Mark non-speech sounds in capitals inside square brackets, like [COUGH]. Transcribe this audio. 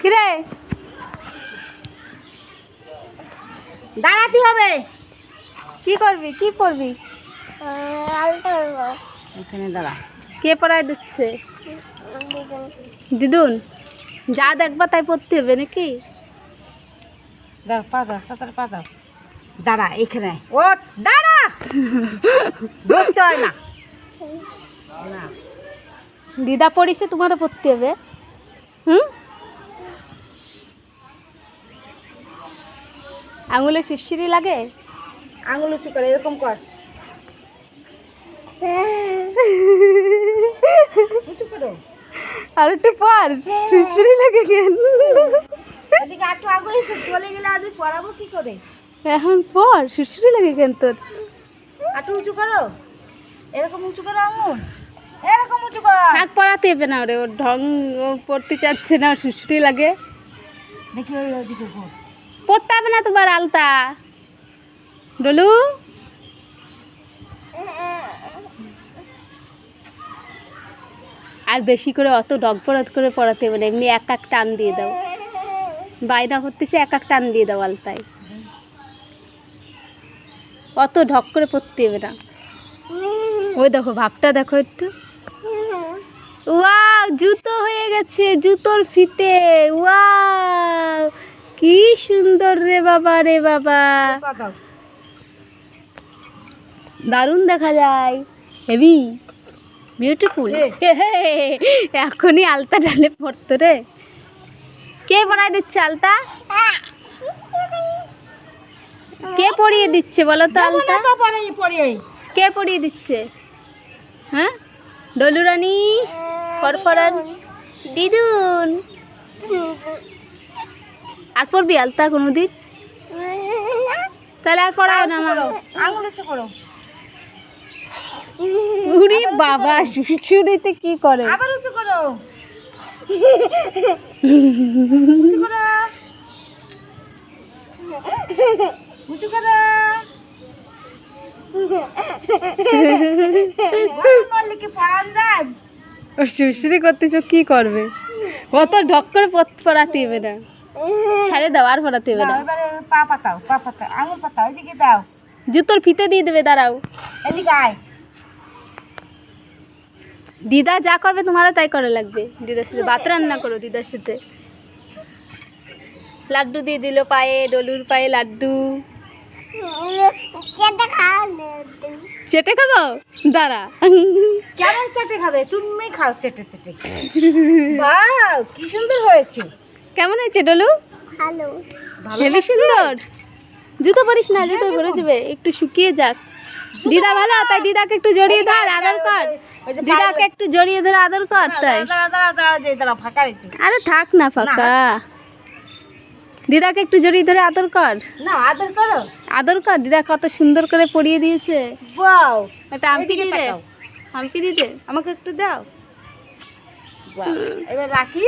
কিরে? দাঁড়াতে হবে। কি করবি? কি পড়বি এখানে দাঁড়া। কে পড়ায় দিচ্ছে? দিদুন যা দেখবা তাই পড়তে হবে নাকি? দাও পা দাও তাড়াতাড়ি পা দাও। দাঁড়া এখানে। ওট দাঁড়া। বসতে হয় না। না। দিদা পড়িছে তোমারও পড়তে হবে। হুম? আঙুলে শিরশিরি লাগে? আঙুল উঁচু করে এরকম কর। উঁচু করো। আর একটু পর শিরশিরি লাগে কেন? এদিকে একটু আগে এসে চলে গেলে আমি পড়াবো কি করে? এখন পর শিরশিরি লাগে কেন তোর? একটু উঁচু করো। এরকম উঁচু করো আঙুল। এরকম উঁচু করো। পড়াতে হবে না ওরে ওর ঢং পড়তে চাচ্ছে না ওর শিরশিরি লাগে। দেখি ওই ওইদিকে ঘুর পড়তে হবে না তোমার আলতা। ডলু? আর বেশি করে অত ডগ পড়াত করে পড়াতে হবে না, এমনি এক এক টান দিয়ে দাও। বাইনা করতেছে, এক এক টান দিয়ে দাও আলতায়। অত ঢক করে পড়তে হবে না। ওই দেখো, ভাবটা দেখো একটু। ওয়া জুতো হয়ে গেছে, জুতোর ফিতে। ওয়াও। কি সুন্দর রে বাবা রে বাবা। দারুণ দেখা যায়। হেভি। বিউটিফুল এখনই আলতা ডালে পড়তো রে। কে পড়ায় দিচ্ছে আলতা? কে পড়িয়ে দিচ্ছে বলো তো আলতা? কে পড়িয়ে দিচ্ছে? হ্যাঁ? ডলুরানি ফরফরান? দিদুন? আর পড়বি আলতা কোনোদিন? তাহলে আর পড়ায় না আমার আঙুল উঁচু করো উরি বাবা শুশুরিতে কি করে? আবার উঁচু করো। উঁচু করো। উঁচু করো। [LAUGHS] শুশুরি করতেছ কি করবে? অত ঢক করে পড়াতে হবে না। ছাড়ে দাও আর পড়াতে হবে না, না পা পাতাও পা পাতাও আঙুল পাতাও এদিকে দাও। জুতোর ফিতে দিয়ে দেবে দাঁড়াও। এদিকে আয়। দিদা যা করবে তোমারও তাই করে লাগবে। দিদার সাথে ভাত রান্না করো দিদার সাথে। লাড্ডু দিয়ে দিল পায়ে ডলুর পায়ে লাড্ডু। চেটে খাব? দাঁড়া। কেমন চেটে খাবে? তুমি খাও চেটে চেটে। বাহ কি সুন্দর হয়েছে। কেমন হয়েছে ডলু? ভালো। হেবি সুন্দর। জুতো পরিস না জুতো পরে যাবে একটু শুকিয়ে যাক। দিদা ভালো তাই দিদাকে একটু জড়িয়ে ধর আদর কর। দিদাকে একটু জড়িয়ে ধরে আদর কর তাই। আরে থাক না। ফাঁকা। দিদাকে একটু জড়িয়ে ধরে আদর কর। না আদর করো। আদর কর দিদা কত সুন্দর করে পড়িয়ে দিয়েছে। বাও একটা আম্পি দিদে। আম্পি দিদে। আমাকে একটু দাও। এবার রাখি।